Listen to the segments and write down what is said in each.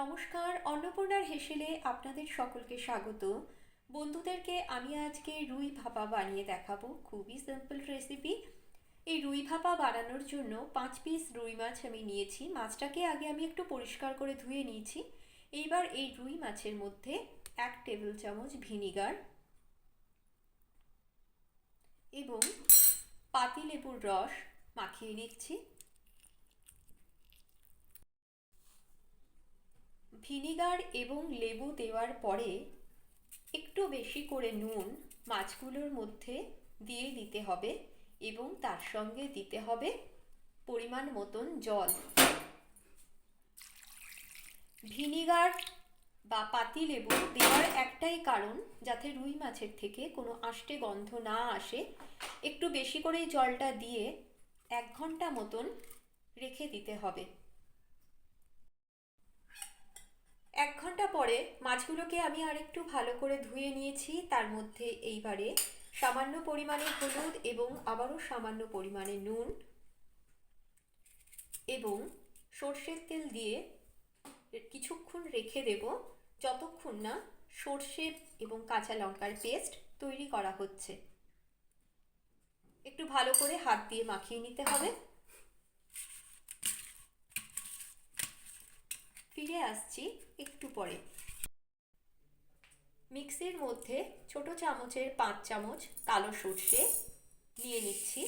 নমস্কার, অন্নপূর্ণার হেসেলে আপনাদের সকলকে স্বাগত। বন্ধুদেরকে আমি আজকে রুই ভাপা বানিয়ে দেখাবো, খুবই সিম্পল রেসিপি এই রুই ভাপা বানানোর জন্য পাঁচ পিস রুই মাছ আমি নিয়েছি। মাছটাকে আগে আমি একটু পরিষ্কার করে ধুয়ে নিয়েছি। এইবার এই রুই মাছের মধ্যে এক টেবিল চামচ ভিনিগার এবং পাতিলেবুর রস মাখিয়ে নিচ্ছি। ভিনিগার এবং লেবু দেওয়ার পরে একটু বেশি করে নুন মাছগুলোর মধ্যে দিয়ে দিতে হবে এবং তার সঙ্গে দিতে হবে পরিমাণ মতন জল। ভিনিগার বা পাতি লেবু দেওয়ার একটাই কারণ যাতে রুই মাছের থেকে কোনো আষ্টে গন্ধ না আসে, একটু বেশি করে জলটা দিয়ে এক ঘণ্টা মতন রেখে দিতে হবে এক ঘণ্টা পরে মাছগুলোকে আমি আরেকটু ভালো করে ধুয়ে নিয়েছি। তার মধ্যে এইবারে সামান্য পরিমাণে হলুদ এবং আবারও সামান্য পরিমাণে নুন এবং সর্ষের তেল দিয়ে কিছুক্ষণ রেখে দেব। যতক্ষণ না সর্ষে এবং কাঁচা লঙ্কার পেস্ট তৈরি করা হচ্ছে। একটু ভালো করে হাত দিয়ে মাখিয়ে নিতে হবে। ফিরে আসছি একটু পরে। মিক্সির মধ্যে ছোট চামচের পাঁচ চামচ কালো সর্ষে নিয়ে নিচ্ছি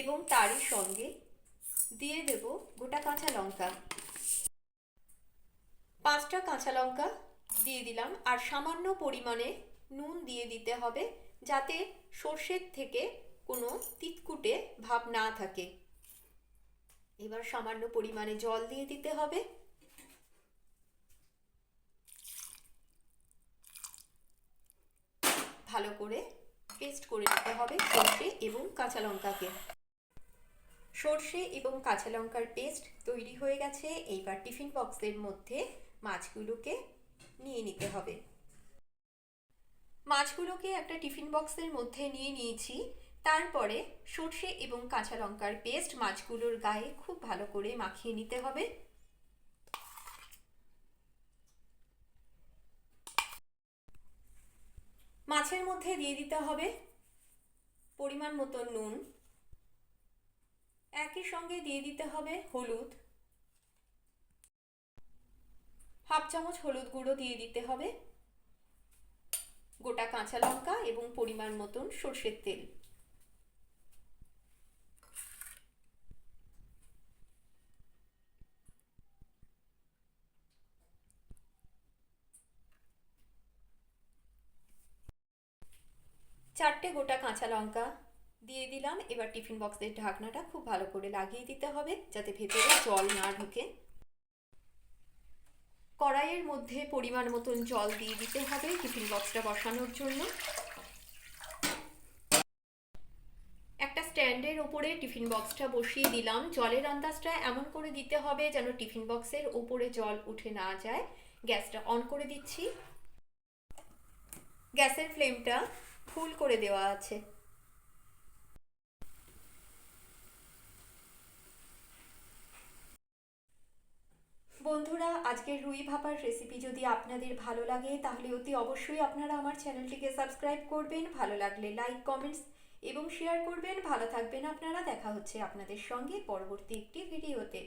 এবং তারই সঙ্গে দিয়ে দেব গোটা কাঁচা লঙ্কা। পাঁচটা কাঁচা লঙ্কা দিয়ে দিলাম আর সামান্য পরিমাণে নুন দিয়ে দিতে হবে যাতে সর্ষের থেকে কোনো তিতকুটে ভাব না থাকে। এবার সামান্য পরিমাণে জল দিয়ে দিতে হবে। ভালো করে পেস্ট করে নিতে হবে সর্ষে এবং কাঁচা লঙ্কাকে। সর্ষে এবং কাঁচা লঙ্কার পেস্ট তৈরি হয়ে গেছে। এইবার টিফিন বক্সের মধ্যে মাছগুলোকে নিয়ে নিতে হবে। মাছগুলোকে একটা টিফিন বক্সের মধ্যে নিয়ে নিয়েছি। তারপরে সর্ষে এবং কাঁচা লঙ্কার পেস্ট মাছগুলোর গায়ে খুব ভালো করে মাখিয়ে নিতে হবে। মাছের মধ্যে দিয়ে দিতে হবে পরিমাণ মতো নুন। একই সঙ্গে দিয়ে দিতে হবে হলুদ। হাফ চামচ হলুদ গুঁড়ো দিয়ে দিতে হবে। গোটা কাঁচা লঙ্কা এবং পরিমাণ মতন সর্ষের তেল। চারটে গোটা কাঁচা লঙ্কা দিয়ে দিলাম। এবার টিফিন বক্সের ঢাকনাটা খুব ভালো করে লাগিয়ে দিতে হবে, যাতে ভেতরে জল না ঢুকে। কড়াইয়ের মধ্যে পরিমাণ মতন জল দিয়ে দিতে হবে টিফিন বক্সটা বসানোর জন্য। একটা স্ট্যান্ডের ওপরে টিফিন বক্সটা বসিয়ে দিলাম। জলের আন্দাজটা এমন করে দিতে হবে যেন টিফিন বক্সের ওপরে জল উঠে না যায়। গ্যাসটা অন করে দিচ্ছি। গ্যাসের ফ্লেমটা ফুল করে দেওয়া আছে। বন্ধুরা, আজকের রুই ভাপার রেসিপি যদি আপনাদের ভালো লাগে, তাহলে অতি অবশ্যই আপনারা আমার চ্যানেলটিকে সাবস্ক্রাইব করবেন। ভালো লাগলে লাইক কমেন্টস এবং শেয়ার করবেন। ভালো থাকবেন আপনারা। দেখা হচ্ছে আপনাদের সঙ্গে পরবর্তী একটি ভিডিওতে